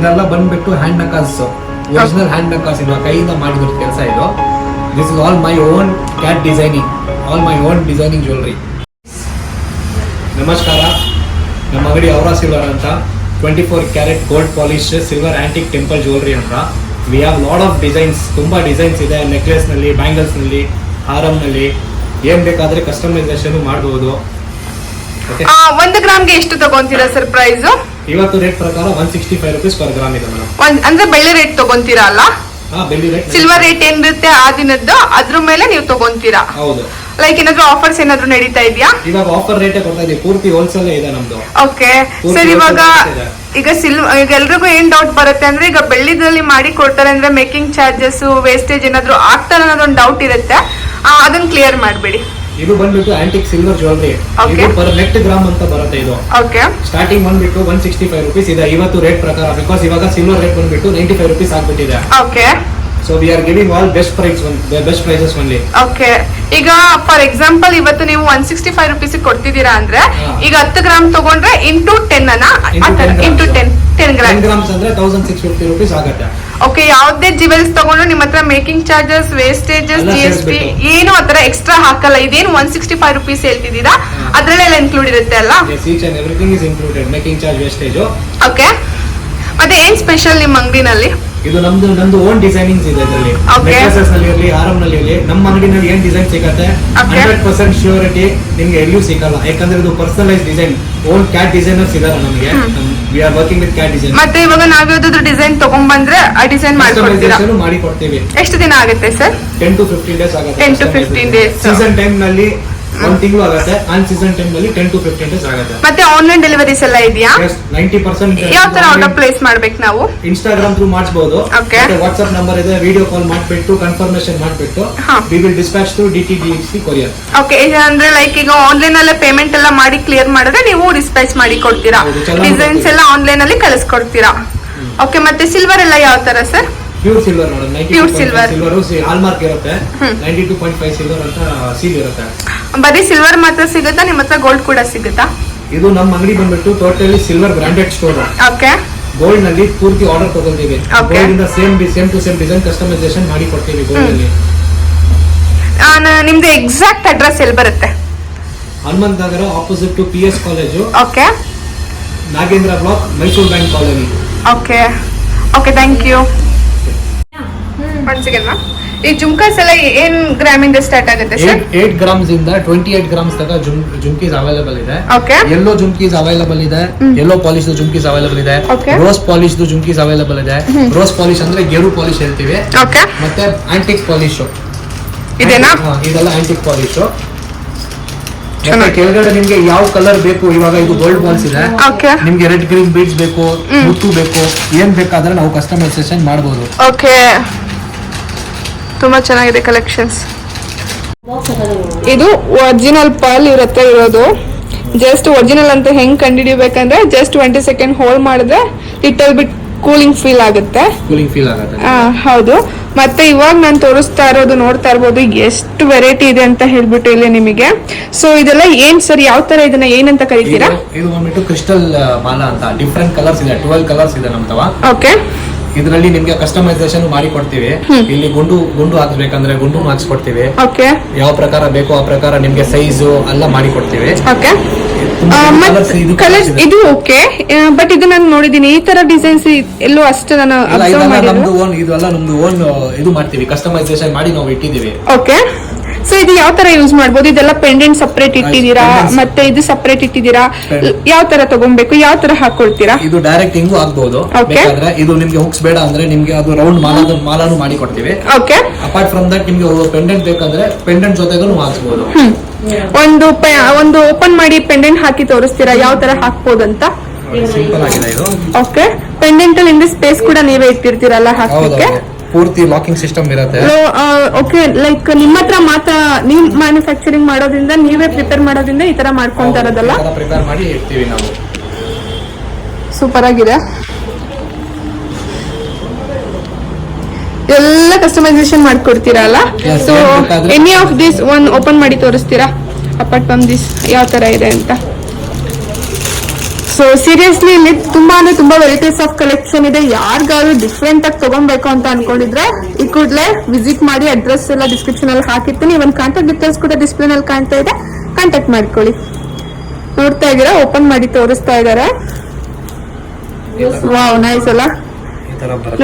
ಇದೆಲ್ಲ ಬಂದ್ಬಿಟ್ಟು ಹ್ಯಾಂಡ್ ನಕಾಸ್ ಒರಿಜಿನಲ್ ಹ್ಯಾಂಡ್ ನಕಾಸ್ ಇದು ಕೈಯಿಂದ ಮಾಡಿದ ಕೆಲಸ ಇದು. This is all my own cat designing all my own designing jewellery ನಮಸ್ಕಾರ. ನಮ್ಮ ಅಂಗಡಿ ಅವರ ಸಿಲ್ವರ್ ಅಂತ. Twenty four carat gold polish silver antique temple jewellery ಅಂತ. We have lot of designs ತುಂಬ ಡಿಸೈನ್ಸ್ ಇದೆ. ನೆಕ್ಲೆಸ್ನಲ್ಲಿ ಬ್ಯಾಂಗಲ್ಸ್ನಲ್ಲಿ ಹಾರಮ್ನಲ್ಲಿ ಏನು ಬೇಕಾದರೆ ಕಸ್ಟಮೈಸೇಷನ್ ಮಾಡ್ಬೋದು. ಒಂದು ಗ್ರಾಮ್ಗೆ ಎಷ್ಟು ತಗೊಂತೀರಾ ಸರ್ ಪ್ರೈಸ್ ಇವತ್ತು ರೇಟ್ ಪ್ರಕಾರ one sixty five rupees per gram ಇದೆ ಮೇಡಮ್ ಒಂದ್ ಅಂದ್ರೆ ಬೆಳ್ಳಿ ರೇಟ್ ತಗೊಂತೀರಾ ಅಲ್ಲ? ಹಾಂ ಬೆಳ್ಳಿ ರೇಟ್ ಸಿಲ್ವರ್ ರೇಟ್ ಏನಿರುತ್ತೆ ಆ ದಿನದ್ದು ಅದ್ರ ಮೇಲೆ ನೀವು ತಗೊಂತೀರಾ? ಹೌದು. ಲೈಕ್ ಏನಾದ್ರು ಆಫರ್ಸ್ ಏನಾದ್ರು ನಡೀತಾ ಇದೆಯಾ? ಇವಾಗ ಆಫರ್ ರೇಟ್ ಕೊಡ್ತಾ ಇದೀವಿ ಪೂರ್ತಿ ಹೋಲ್ಸೇಲ್ ಇದೆ ನಮ್ದು. ಓಕೆ ಸರ್ ಇವಾಗ ಈಗ ಸಿಲ್ವ ಈಗ ಎಲ್ರಿಗೂ ಏನ್ ಡೌಟ್ ಬರುತ್ತೆ ಅಂದ್ರೆ ಈಗ ಬೆಳ್ಳಿದ್ರಲ್ಲಿ ಮಾಡಿ ಕೊಡ್ತಾರೆ ಅಂದ್ರೆ ಮೇಕಿಂಗ್ ಚಾರ್ಜಸ್ ವೇಸ್ಟೇಜ್ ಏನಾದ್ರು ಆಗ್ತಾರೆ ಅನ್ನೋದೊಂದು ಡೌಟ್ ಇರುತ್ತೆ. ಆ, ಅದನ್ನ ಕ್ಲಿಯರ್ ಮಾಡ್ಬೇಡಿ. ಇದು ಬಂದ್ಬಿಟ್ಟು ಆಂಟಿಕ್ ಸಿಲ್ವರ್ ಜ್ಯುವೆಲ್ರಿ Okay. ಇದು ಪರ್ ನೆಟ್ ಗ್ರಾಮ್ ಅಂತ ಬರುತ್ತೆ ಇದು. ಓಕೆ ಸ್ಟಾರ್ಟಿಂಗ್ ಬಂದ್ಬಿಟ್ಟು ಒನ್ ಸಿಕ್ಸ್ಟಿ ಫೈವ್ ರುಪೀಸ್ ಇದೆ ಇವತ್ತು ರೇಟ್ ಪ್ರಕಾರ ಬಿಕಾಸ್ ಇವಾಗ ಸಿಲ್ವರ್ ರೇಟ್ ಬಂದ್ಬಿಟ್ಟು ನೈಂಟಿ ಫೈವ್ ರುಪೀಸ್ ಆಗ್ಬಿಟ್ಟಿದೆ. Okay so we are giving all best price best prices only okay ಈಗ ಫಾರ್ ಎಕ್ಸಾಂಪಲ್ ಇವತ್ತು ನೀವು ಒನ್ ಸಿಕ್ಸ್ಟಿ ಫೈವ್ ರುಪೀಸ್ ಕೊಡ್ತಿದ್ದೀರಾ ಅಂದ್ರೆ. ಈಗ ಹತ್ತು ಗ್ರಾಮ್ ತಗೊಂಡ್ರೆ ಇಂಟು ಟೆನ್ ಅನ್ನ Into 10 into. Ten ten gram grams ಅಂದ್ರೆ ತೌಸಂಡ್ ಸಿಕ್ಸ್ ಫಿಫ್ಟಿ ರುಪೀಸ್ ಆಗುತ್ತೆ. ಓಕೆ ಯಾವುದೇ ಜಿವೆಲ್ಸ್ ತಗೊಂಡ್ರು ನಿಮ್ಮ ಹತ್ರ making charges wastages G S T. ಏನು ಆತರ ಎಕ್ಸ್ಟ್ರಾ ಹಾಕಲ್ಲ. ಇದೇನು ಒನ್ ಸಿಕ್ಸ್ಟಿ ಫೈವ್ ರುಪೀಸ್ ಹೇಳ್ತಿದ್ದೀರಾ. ಅದ್ರಲ್ಲೆಲ್ಲ ಇನ್ಕ್ಲೂಡ್ ಇರುತ್ತೆ ಅಲ್ಲ? Each and everything is included making charge wastage okay ಮತ್ತೆ ಏನ್ ಸ್ಪೆಷಲ್ ನಿಮ್ಮ ಅಂಗಡಿನಲ್ಲಿ? ಇದು ನಮ್ದು ನಮ್ದು ಓನ್ ಡಿಸೈನಿಂಗ್ಸ್ ಇದೆ ಇದರಲ್ಲಿ. ನೆಕ್ಲೆಸಸ್ನಲ್ಲಿ ಇರಲಿ ಆರಾಮ್ನಲ್ಲಿ ಇರಲಿ ನಮ್ಮ ಅಂಗಡಿನಲ್ಲಿ ಏನ್ ಡಿಸೈನ್ ಸಿಗತ್ತೆ. ಹಂಡ್ರೆಡ್ ಪರ್ಸೆಂಟ್ ಶ್ಯೂರಿಟಿ ನಿಮ್ಗೆ ಎಲ್ಲೂ ಸಿಗಲ್ಲ. ಯಾಕಂದ್ರೆ ಇದು personalise design own CAD designers ಇದಾರೆ ನಮಗೆ. We are working with CAD design ಮತ್ತೆ ಇವಾಗ ನಾವು ಯಾವ್ದಾದ್ರು ಡಿಸೈನ್ ತಗೊಂಡ್ಬಂದ್ರೆ ಆ ಡಿಸೈನ್ ಮಾಡಿ ಕೊಡ್ತೀವಿ ಎಷ್ಟು ದಿನ ಆಗುತ್ತೆ sir? Ten to fifteen days ಆಗುತ್ತೆ ten to fifteen days season ಟೈಮ್ನಲ್ಲಿ ಒಂದ್ ತಿಂಗಳು ಆಗುತ್ತೆ ಆನ್ ಸೀಸನ್ ಟೈಮ್ನಲ್ಲಿ ಟೆನ್ ಟು ಫಿಫ್ಟೀನ್ ಡೇಸ್ ಆಗುತ್ತೆ ಮತ್ತೆ ಆನ್ಲೈನ್ ಡೆಲಿವರೀಸ್ ಎಲ್ಲ ಇದೆಯಾ ನೈಂಟಿ ಪರ್ಸೆಂಟ್ ಯಾವ ತರ ಆರ್ಡರ್ ಪ್ಲೇಸ್ ಮಾಡ್ಬೇಕು ನಾವು ಇನ್ಸ್ಟಾಗ್ರಾಮ್ ಥ್ರೂ ಮಾಡಿಸಬಹುದು. ವಾಟ್ಸ್ಆಪ್ ನಂಬರ್ ಇದೆ ವಿಡಿಯೋ ಕಾಲ್ ಮಾಡ್ಬಿಟ್ಟು ಕನ್ಫರ್ಮೇಶನ್ ಮಾಡ್ಬಿಟ್ಟು we will dispatch to D T D C courier okay ಅಂದ್ರೆ ಲೈಕ್ ಈಗ ಆನ್ಲೈನ್ ಅಲ್ಲೇ ಪೇಮೆಂಟ್ ಎಲ್ಲ ಮಾಡಿ ಕ್ಲಿಯರ್ ಮಾಡಿದ್ರೆ ನೀವು ಡಿಸ್ಪ್ಯಾಚ್ ಮಾಡಿ ಕೊಡ್ತೀರಾ ಡಿಸೈನ್ಸ್. ಎಲ್ಲ ಆನ್ಲೈನ್ ಅಲ್ಲಿ ಕಳಿಸ್ಕೊಡ್ತೀರಾ ಓಕೆ ಮತ್ತೆ ಸಿಲ್ವರ್ ಎಲ್ಲ ಯಾವ ತರ sir pure silver madam pure silver silver hallmark ಇರುತ್ತೆ ಹ್ಮ್. Ninety two point five silver ಅಂತ ಸೀಲ್ ಇರುತ್ತೆ ಬರೀ ಸಿಲ್ವರ್ ಮಾತ್ರ ಸಿಗುತ್ತಾ? ನಿಮ್ಮ ಹತ್ರ ಗೋಲ್ಡ್ ಕೂಡ ಸಿಗುತ್ತಾ? ಇದು ನಮ್ಮ ಅಂಗಡಿ ಬಂದ್ಬಿಟ್ಟು totally silver branded store okay ಗೋಲ್ಡ್ನಲ್ಲಿ ಪೂರ್ತಿ ಆರ್ಡರ್ ತಗೊಂಡಿವಿ. ಗೋಲ್ಡ್ ಇಂದ same same to same design customisation ಮಾಡಿ ಕೊಡ್ತೀವಿ ಗೋಲ್ಡ್ ಅಲ್ಲಿ. ನಿಮ್ದು ಎಕ್ಸಾಕ್ಟ್ ಅಡ್ರೆಸ್ ಎಲ್ಲಿ ಬರುತ್ತೆ? Hanumantha Nagar opposite to P S college okay Nagendra block Mysuru bank colony okay okay thank you hmm. Second ma'am ಈ ಜುಮ್ಕಾಸ್ ಎಲ್ಲ ಏನ್ ಇಂದ ಸ್ಟಾರ್ಟ್ ಆಗುತ್ತೆ ಸರ್ ಏಟ್ ಗ್ರಾಮ್ಸ್ ಇಂದ ಟ್ವೆಂಟಿ ಏಟ್ ಗ್ರಾಮ್ಸ್ ತನಕ ಜುಮ್ಕೀಸ್ ಅವೈಲೇಬಲ್ ಇದೆ. ಓಕೆ ಯೆಲ್ಲೋ ಜುಮ್ಕೀಸ್ ಅವೈಲೇಬಲ್ ಇದೆ. Yellow polish jhumkis available ಇದೆ. ರೋಸ್ ಪಾಲಿಶ್ ಜುಮ್ಕೀಸ್ ಅವೈಲೇಬಲ್ ಇದೆ. ರೋಸ್ ಪಾಲಿಶ್ ಅಂದ್ರೆ ಗೆರು ಪಾಲಿಶ್ ಹೇಳ್ತೀವಿ. ಓಕೆ ಮತ್ತೆ ಆಂಟಿಕ್ ಪಾಲಿಶ್ ಇದೇನಾ? ಇದೆಲ್ಲ ಆಂಟಿಕ್ ಪಾಲಿಶ್. ಕೆಳಗಡೆ ನಿಮ್ಗೆ ಯಾವ ಕಲರ್ ಬೇಕು? ಇವಾಗ ಇದು ಗೋಲ್ಡ್ ಬಾಲ್ಸ್ ಇದೆ. ಓಕೆ ನಿಮ್ಗೆ ರೆಡ್ ಗ್ರೀನ್ ಬೀಡ್ಸ್ ಬೇಕು ಮುತ್ತು ಬೇಕು ಏನ್ ಬೇಕಾದ್ರೆ ನಾವು ಕಸ್ಟಮೈಸೇಷನ್ ಮಾಡಬಹುದು ಓಕೆ ತುಂಬಾ ಚೆನ್ನಾಗಿದೆ ಕಲೆಕ್ಷನ್ಸ್ ಇದು ಒರಿಜಿನಲ್ ಪರ್ಲ್ ಇರುತ್ತೆ ಹತ್ರ ಇರೋದು. ಜಸ್ಟ್ ಒರಿಜಿನಲ್ ಅಂತ ಹೆಂಗ್ ಕಂಡುಹಿಡಿಬೇಕಂದ್ರೆ ಜಸ್ಟ್ ಟ್ವೆಂಟಿ ಸೆಕೆಂಡ್ ಹೋಲ್ಡ್ ಮಾಡಿದ್ರೆ ಲಿಟಲ್ ಬಿಟ್ ಕೂಲಿಂಗ್ ಫೀಲ್ ಆಗುತ್ತೆ. ಹೌದು. ಮತ್ತೆ ಇವಾಗ ನಾನು ತೋರಿಸ್ತಾ ಇರೋದು ನೋಡ್ತಾ ಇರ್ಬೋದು ಎಷ್ಟು ವೆರೈಟಿ ಇದೆ ಅಂತ ಹೇಳ್ಬಿಟ್ಟು ಇಲ್ಲಿ ನಿಮಗೆ. ಸೊ ಇದೆಲ್ಲ ಏನ್ ಸರ್ ಯಾವ ತರ ಇದನ್ನ ಏನಂತ ಕರಿತೀರಾ? ಇದು- ಇದು ಬಂದ್ಬಿಟ್ಟು ಕ್ರಿಸ್ಟಲ್ ಮಾಲಾ ಅಂತ. ಡಿಫ್ರೆಂಟ್ ಕಲರ್ಸ್ ಇದೆ. ಟ್ವೆಲ್ ಕಲರ್ಸ್ ಇದೆ ನಮ್ತವ ಓಕೆ ಇದರಲ್ಲಿ ನಿಮ್ಗೆ ಕಸ್ಟಮೈಸೇಷನ್ ಮಾಡಿ ಕೊಡ್ತೀವಿ ಇಲ್ಲಿ ಗುಂಡು ಗುಂಡು ಹಾಕ್ಸ್ಬೇಕಂದ್ರೆ ಗುಂಡು ಹಾಕ್ಸ್ಕೊಡ್ತೀವಿ. ಓಕೆ. ಯಾವ ಪ್ರಕಾರ ಬೇಕೋ ಆ ಪ್ರಕಾರ ನಿಮ್ಗೆ ಸೈಜು ಎಲ್ಲ ಮಾಡಿ ಕೊಡ್ತೀವಿ ಇದು ಕಲರ್ಸ್ ಇದು ಓಕೆ. ಬಟ್ ಇದು ನಾನು ನೋಡಿದೀನಿ. ಈ ತರ ಡಿಸೈನ್ಸ್ ಎಲ್ಲೂ ಅಷ್ಟು ನಾನು ನಮ್ದು ಓನ್ ಇದೆಲ್ಲ ನಮ್ದು ಓನ್ ಇದು ಮಾಡ್ತೀವಿ. ಕಸ್ಟಮೈಸೇಷನ್ ಮಾಡಿ ನಾವು ಇಟ್ಟಿದ್ದೀವಿ. ಓಕೆ. ಸೊ ಇದು ಯಾವ ತರ ಯೂಸ್ ಮಾಡಬಹುದು ಇದೆಲ್ಲ ಪೆಂಡೆಂಟ್ ಸಪರೇಟ್ ಇಟ್ಟಿದ್ದೀರಾ? ಮತ್ತೆ ಇದು ಸಪರೇಟ್ ಇಟ್ಟಿದ್ದೀರಾ? ಯಾವ ತರ ತಗೊಬೇಕು? ಯಾವ ತರ ಹಾಕೊಳ್ತೀರಾ? ಇದು ಡೈರೆಕ್ಟ್ ಹಿಂಗೂ ಆಗ್ಬಹುದು. ಬೇಕಾದ್ರೆ ಇದು ನಿಮ್ಗೆ ಹುಕ್ಸ್ ಬೇಡ ಅಂದ್ರೆ ನಿಮ್ಗೆ ಅದು ರೌಂಡ್ ಮಾಲಾದ ಮಾಲಾನು ಮಾಡಿ ಕೊಡ್ತೀವಿ. ಓಕೆ ಅಪಾರ್ಟ್ ಫ್ರಮ್ ದಟ್ ನಿಮ್ಗೆ ಪೆಂಡೆಂಟ್ ಬೇಕಂದ್ರೆ ಪೆಂಡೆಂಟ್ ಜೊತೆಗೂ ಹಾಕ್ಸ್ಬೋದು. ಒಂದು ಒಂದು ಓಪನ್ ಮಾಡಿ ಪೆಂಡೆಂಟ್ ಹಾಕಿ ತೋರಿಸ್ತೀರಾ? ಯಾವ ತರ ಹಾಕ್ಬೋದಂತ? ಸಿಂಪಲ್ ಆಗಿದೆ ಇದು. ಓಕೆ ಪೆಂಡೆಂಟ್ ಅಲ್ಲಿ ಸ್ಪೇಸ್ ಕೂಡ ನೀವೇ ಇಟ್ಟಿರ್ತೀರಲ್ಲ ಹಾಕ್ಲಿಕ್ಕೆ? ಪೂರ್ತಿ ಲಾಕಿಂಗ್ ಸಿಸ್ಟಮ್ ಇರುತ್ತೆ. ಓಕೆ ಲೈಕ್ ನಿಮ್ಮ ಹತ್ರ ಮಾತ್ರ ನೀವು ಮ್ಯಾನುಫ್ಯಾಕ್ಚರಿಂಗ್ ಮಾಡೋದ್ರಿಂದ ನೀವೇ ಪ್ರಿಪೇರ್ ಮಾಡೋದ್ರಿಂದ ಈ ತರ ಮಾಡ್ಕೊಂತ ಇರೋದಲ್ಲ? ಪ್ರಿಪೇರ್ ಮಾಡಿ ಇರ್ತೀವಿ ನಾವು. ಸೂಪರ್ ಆಗಿದೆ ಎಲ್ಲ ಕಸ್ಟಮೈಸೇಷನ್ ಮಾಡ್ಕೊಡ್ತೀರಾ ಅಲ್ಲ? Yes, so any of this one open ಮಾಡಿ ತೋರಿಸ್ತೀರಾ? ಅಪಾರ್ಟ್ ಫ್ರಮ್ ದಿಸ್ ಯಾವ ತರ ಇದೆ ಅಂತ? ಸೊ ಸೀರಿಯಸ್ಲಿ ಇಲ್ಲಿ ತುಂಬಾ ಅಂದ್ರೆ ತುಂಬಾ ವೆರೈಟೀಸ್ ಆಫ್ ಕಲೆಕ್ಷನ್ ಇದೆ. ಯಾರಿಗಾದ್ರು ಡಿಫ್ರೆಂಟ್ ಆಗಿ ತಗೊಬೇಕು ಅಂತ ಅನ್ಕೊಂಡಿದ್ರೆ ಈ ಕೂಡಲೇ ವಿಸಿಟ್ ಮಾಡಿ ಅಡ್ರೆಸ್ ಎಲ್ಲ ಡಿಸ್ಕ್ರಿಪ್ಷನ್ ಅಲ್ಲಿ ಹಾಕಿರ್ತೀನಿ. ಇವನ್ ಕಾಂಟ್ಯಾಕ್ಟ್ ಡೀಟೇಲ್ಸ್ ಕೂಡ ಡಿಸ್ಪ್ಲೇ ನಲ್ಲಿ ಕಾಣ್ತಾ ಇದೆ. ಕಾಂಟ್ಯಾಕ್ಟ್ ಮಾಡ್ಕೊಳ್ಳಿ. ನೋಡ್ತಾ ಇದ್ದೀರಾ? ಓಪನ್ ಮಾಡಿ ತೋರಿಸ್ತಾ ಇದಾರೆ ವಾವ್ ನೈಸ್ ಅಲ್ಲ?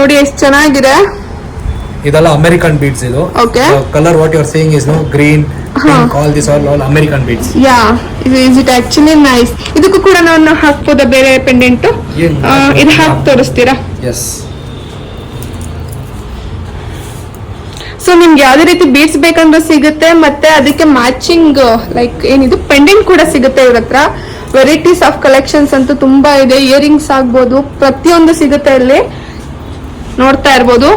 ನೋಡಿ ಎಷ್ಟು ಚೆನ್ನಾಗಿದೆ. ಇದೆಲ್ಲ ಅಮೆರಿಕನ್ ಬೀಡ್ಸ್ ಇದು. Colour what your saying is no green ಹಾ. All all American beads yeah ಇದು ಇಸ್ ಇಟ್ ಆಕ್ಚುಲಿ ನೈಸ್ ಇದಕ್ಕೂ ಕೂಡ ನಾನು ಹಾಕ್ಬೋದ ಬೇರೆ ಪೆಂಡೆಂಟ್ ಏನ್ ಇದು ಹಾಕಿ ತೋರಿಸ್ತೀರಾ? ಎಸ್ ಸೊ ನಿಮ್ಗೆ ಯಾವ್ದೇ ರೀತಿ ಬೀಡ್ಸ್ ಬೇಕಂದ್ರೆ ಸಿಗುತ್ತೆ ಮತ್ತೆ ಅದಕ್ಕೆ ಮ್ಯಾಚಿಂಗ್ ಲೈಕ್ ಏನಿದು ಪೆಂಡೆಂಟ್ ಕೂಡ ಸಿಗುತ್ತೆ ಇವ್ರ ಹತ್ರ. ವೆರೈಟೀಸ್ ಆಫ್ ಕಲೆಕ್ಷನ್ಸ್ ಅಂತೂ ತುಂಬಾ ಇದೆ. ಇಯರಿಂಗ್ಸ್ ಆಗ್ಬೋದು ಪ್ರತಿಯೊಂದು ಸಿಗುತ್ತೆ ಇಲ್ಲಿ. ನೋಡ್ತಾ ಇರ್ಬೋದು.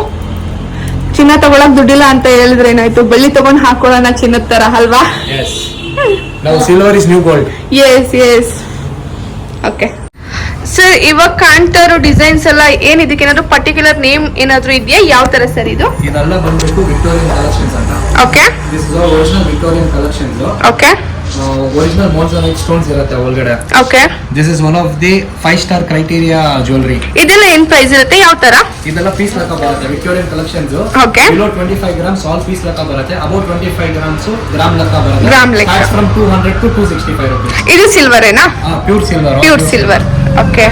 ಚಿನ್ನ ತಗೊಳಕ್ ದುಡ್ಡಿಲ್ಲ ಅಂತ ಹೇಳಿದ್ರೆ ಏನಾಯ್ತು? ಬೆಳ್ಳಿ ತಗೊಂಡ್ ಹಾಕೊಳ್ಳೋಣ ಚಿನ್ನದ ತರ ಅಲ್ವಾ? Silver is new gold yes yes okay sir ಇವಾಗ ಕಾಣ್ತಾ ಇರೋ ಡಿಸೈನ್ಸ್ ಎಲ್ಲ ಏನ್ ಇದಕ್ಕೆ? ಏನಾದ್ರು ಪರ್ಟಿಕ್ಯುಲರ್ ನೇಮ್ ಏನಾದ್ರು ಇದೆಯಾ? ಯಾವ ತರ ಸರ್ ಇದು? ಇದೆಲ್ಲ ಬಂದ್ಬಿಟ್ಟು ವಿಕ್ಟೋರಿಯನ್ ಕಲೆಕ್ಷನ್ಸ್ ಅಂತ. Okay this is original Victorian collections okay original moissanite stones ಇರುತ್ತೆ ಒಳಗಡೆ. Okay this is one of the five star criteria jewellery ಇದೆಲ್ಲ ಏನ್ ಪ್ರೈಸ್ ಇರುತ್ತೆ? ಯಾವ ತರ? ಇದೆಲ್ಲ ಪೀಸ್ ಲೆಕ್ಕ ಬರುತ್ತೆ Victorian collections okay below twenty five grams all piece ಲೆಕ್ಕ ಬರುತ್ತೆ. About twenty five grams gram ಲೆಕ್ಕ ಬರುತ್ತೆ. ಗ್ರಾಮ್ ಲೆಕ್ಕ. From two hundred to two sixty five rupees ಇದು ಸಿಲ್ವರ್ ಏನಾ? Pure silver pure silver okay